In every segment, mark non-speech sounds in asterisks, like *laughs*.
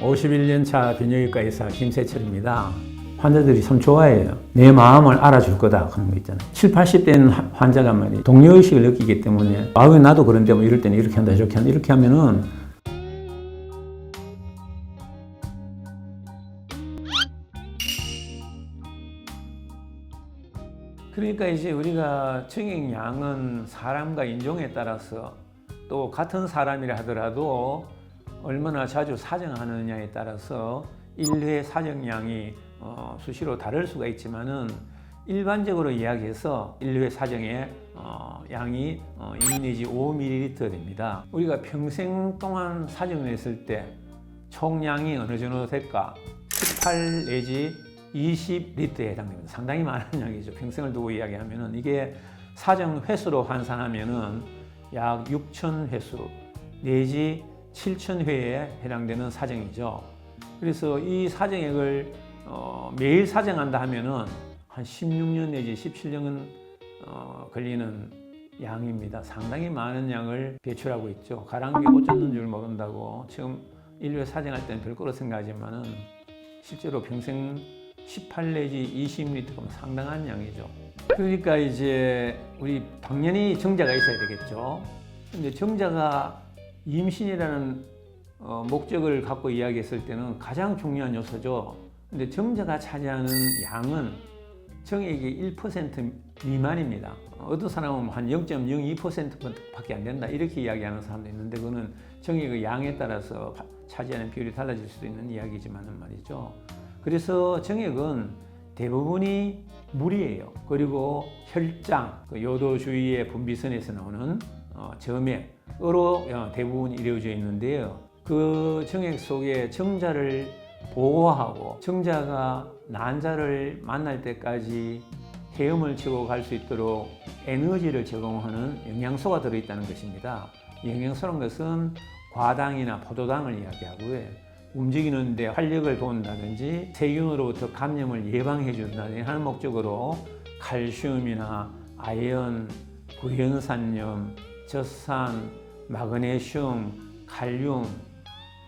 51년 차 비뇨기과 의사 김세철입니다. 환자들이 참 좋아해요. 내 마음을 알아줄 거다 그런 거 있잖아요. 7, 80대는 환자가 말이 동료의식을 느끼기 때문에 아, 왜 나도 그런데 뭐 이럴 때는 이렇게 한다 저렇게 한다 이렇게 하면은 그러니까 이제 우리가 증액량은 사람과 인종에 따라서 또 같은 사람이라 하더라도 얼마나 자주 사정하느냐에 따라서 일회 사정량이 어, 수시로 다를 수가 있지만은 일반적으로 이야기해서 일회 사정의 어, 양이 어, 2 내지 5ml 됩니다. 우리가 평생 동안 사정을 했을 때 총량이 어느 정도 될까? 18 내지 20리터에 해당됩니다. 상당히 많은 *laughs* 양이죠. 평생을 두고 이야기하면은 이게 사정 횟수로 환산하면은 약 6천 횟수 내지 7천 회에 해당되는 사정이죠. 그래서 이 사정액을 어, 매일 사정한다 하면은 한 16년 내지 17년은 어, 걸리는 양입니다. 상당히 많은 양을 배출하고 있죠. 가랑비에 옷 젖는 줄 모른다고 지금 인류에 사정할 때는 별거로 생각하지만은 실제로 평생 18 내지 20리터면 상당한 양이죠. 그러니까 이제 우리 당연히 정자가 있어야 되겠죠. 근데 정자가 임신이라는 어, 목적을 갖고 이야기했을 때는 가장 중요한 요소죠. 근데 정자가 차지하는 양은 정액의 1% 미만입니다. 어떤 사람은 한 0.02%밖에 안 된다 이렇게 이야기하는 사람도 있는데 그거는 정액의 양에 따라서 차지하는 비율이 달라질 수도 있는 이야기지만은 말이죠. 그래서 정액은 대부분이 물이에요. 그리고 혈장, 그 요도 주위의 분비선에서 나오는 어, 점액 으로 어, 대부분 이루어져 있는데요. 그 정액 속에 정자를 보호하고 정자가 난자를 만날 때까지 헤엄을 치고 갈 수 있도록 에너지를 제공하는 영양소가 들어있다는 것입니다. 영양소는 것은 과당이나 포도당을 이야기하고요. 움직이는데 활력을 도운다든지 세균으로부터 감염을 예방해 준다든지 하는 목적으로 칼슘이나 아연, 구연산염, 젖산, 마그네슘, 칼륨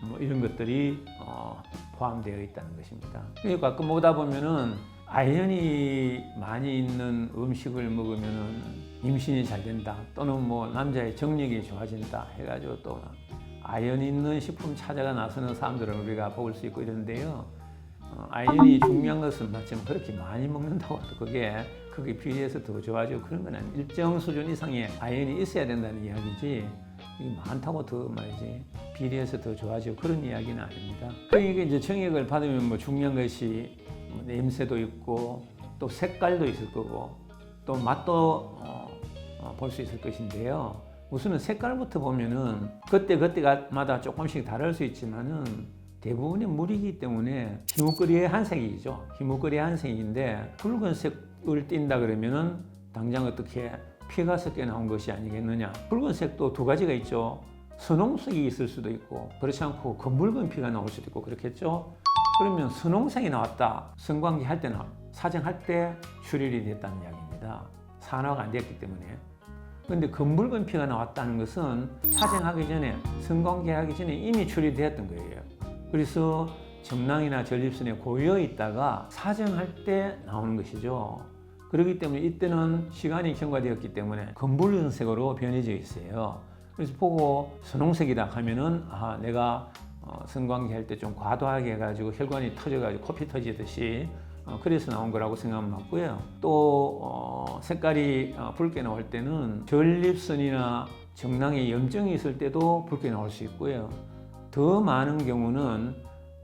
뭐 이런 것들이 어, 포함되어 있다는 것입니다. 그러니까 가끔 오다 보면은 아연이 많이 있는 음식을 먹으면은 임신이 잘 된다 또는 뭐 남자의 정력이 좋아진다 해가지고 또 아연 있는 식품 찾아가 나서는 사람들을 우리가 볼 수 있고 이런데요. 어, 아연이 중요한 것은 맞지만 그렇게 많이 먹는다고 해도 그게 그게 비례해서 더 좋아지고 그런 건 아니에요. 일정 수준 이상의 아연이 있어야 된다는 이야기지 많다고 더 말이지 비례해서 더 좋아지고 그런 이야기는 아닙니다. 그러니까 이제 정액을 받으면 뭐 중요한 것이 뭐 냄새도 있고 또 색깔도 있을 거고 또 맛도 어, 볼수 있을 것인데요. 우선은 색깔부터 보면은 그때 그때마다 조금씩 다를 수 있지만은 대부분이 물이기 때문에 희뭇거리의 한색이죠. 희뭇거리의 한색인데 붉은색 을 띈다 그러면은 당장 어떻게 피가 섞여 나온 것이 아니겠느냐. 붉은색도 두 가지가 있죠. 선홍색이 있을 수도 있고 그렇지 않고 검붉은 피가 나올 수도 있고 그렇겠죠. 그러면 선홍색이 나왔다. 성관계 할 때나 사정할 때 출혈이 됐다는 이야기입니다. 산화가 안 됐기 때문에. 근데 검붉은 피가 나왔다는 것은 사정하기 전에 성관계하기 전에 이미 출혈되었던 거예요. 그래서 정낭이나 전립선에 고여 있다가 사정할 때 나오는 것이죠. 그렇기 때문에 이때는 시간이 경과되었기 때문에 검붉은색으로 변해져 있어요. 그래서 보고 선홍색이다 하면은 아 내가 어, 성관계 할 때 좀 과도하게 해가지고 혈관이 터져가지고 코피 터지듯이 어, 그래서 나온 거라고 생각하면 맞고요. 또 어, 색깔이 어, 붉게 나올 때는 전립선이나 정낭에 염증이 있을 때도 붉게 나올 수 있고요. 더 많은 경우는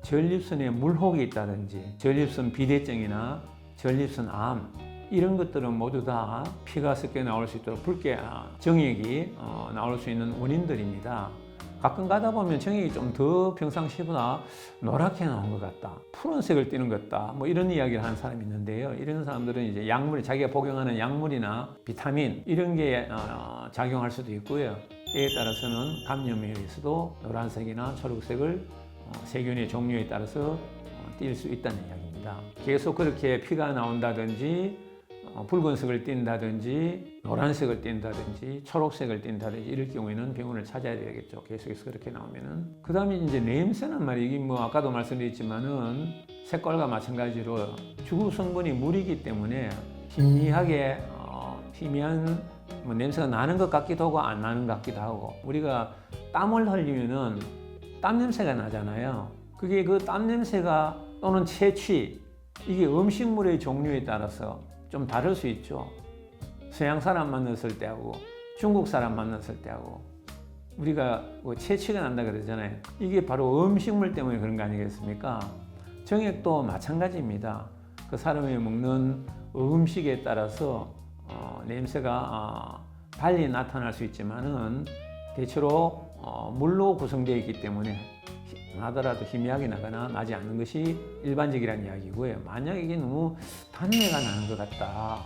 전립선에 물혹이 있다든지 전립선 비대증이나 전립선 암 이런 것들은 모두 다 피가 섞여 나올 수 있도록 붉게 아, 정액이 어, 나올 수 있는 원인들입니다. 가끔 가다 보면 정액이 좀 더 평상시보다 노랗게 나온 것 같다. 푸른색을 띠는 것 같다. 뭐 이런 이야기를 하는 사람이 있는데요. 이런 사람들은 이제 약물, 자기가 복용하는 약물이나 비타민 이런 게 어, 작용할 수도 있고요. 때에 따라서는 감염에 의해서도 노란색이나 초록색을 어, 세균의 종류에 따라서 어, 띌수 있다는 이야기입니다. 계속 그렇게 피가 나온다든지 어, 붉은색을 띈다든지 노란색을 띈다든지 초록색을 띈다든지 이럴 경우에는 병원을 찾아야 되겠죠. 계속해서 그렇게 나오면은 그 다음에 이제 냄새는 말이야 이게 뭐 아까도 말씀드렸지만은 색깔과 마찬가지로 주구 성분이 물이기 때문에 희미하게 어, 희미한 뭐 냄새가 나는 것 같기도 하고 안 나는 것 같기도 하고 우리가 땀을 흘리면은 땀 냄새가 나잖아요. 그게 그 땀 냄새가 또는 채취 이게 음식물의 종류에 따라서 좀 다를 수 있죠. 서양 사람 만났을 때하고 중국 사람 만났을 때하고 우리가 뭐 채취가 난다 그러잖아요. 이게 바로 음식물 때문에 그런 거 아니겠습니까? 정액도 마찬가지입니다. 그 사람이 먹는 음식에 따라서 어, 냄새가 어, 달리 나타날 수 있지만은 대체로 어, 물로 구성되어 있기 때문에 히- 나더라도 희미하게 나거나 나지 않는 것이 일반적이라는 이야기고요. 만약 이게 너무 단내가 나는 것 같다.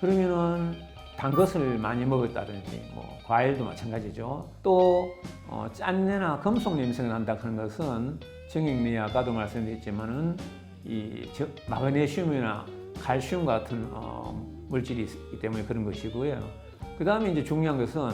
그러면은 단 것을 많이 먹었다든지 뭐 과일도 마찬가지죠. 또 어, 짠내나 금속 냄새가 난다 그런 것은 정액내 아까도 말씀드렸지만은 이 저- 마그네슘이나 칼슘 같은 어, 물질이 있기 때문에 그런 것이고요. 그 다음에 이제 중요한 것은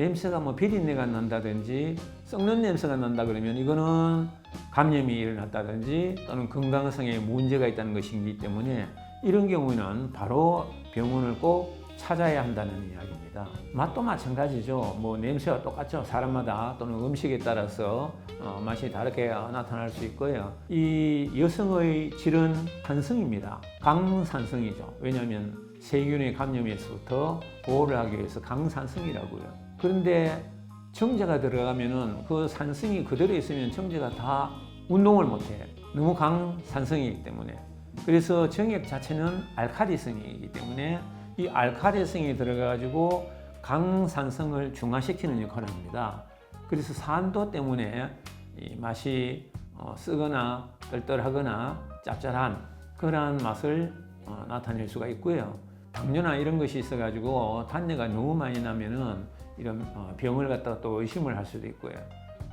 냄새가 뭐 비린내가 난다든지 썩는 냄새가 난다 그러면 이거는 감염이 일어났다든지 또는 건강성에 문제가 있다는 것이기 때문에 이런 경우에는 바로 병원을 꼭 찾아야 한다는 이야기입니다. 맛도 마찬가지죠. 뭐 냄새가 똑같죠. 사람마다 또는 음식에 따라서 어, 맛이 다르게 나타날 수 있고요. 이 여성의 질은 산성입니다. 강산성이죠. 왜냐하면 세균의 감염에서부터 보호를 하기 위해서 강산성이라고요. 그런데 정제가 들어가면은 그 산성이 그대로 있으면 정제가 다 운동을 못해. 너무 강 산성이기 때문에. 그래서 정액 자체는 알카리성이기 때문에 이 알카리성이 들어가가지고 강산성을 중화시키는 역할을 합니다. 그래서 산도 때문에 이 맛이 어, 쓰거나 떨떨하거나 짭짤한 그러한 맛을 어, 나타낼 수가 있고요. 당뇨나 이런 것이 있어가지고 단내가 너무 많이 나면은 이런 어, 병을 갖다가 또 의심을 할 수도 있고요.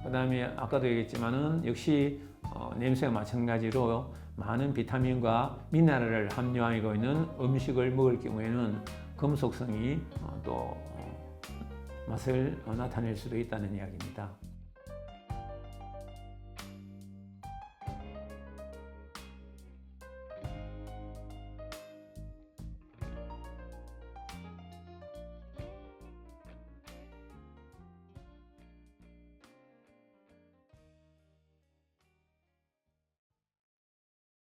그 다음에 아까도 얘기했지만은 역시 어, 냄새와 마찬가지로 많은 비타민과 미네랄을 함유하고 있는 음식을 먹을 경우에는 금속성이 어, 또 어, 맛을 어, 나타낼 수도 있다는 이야기입니다.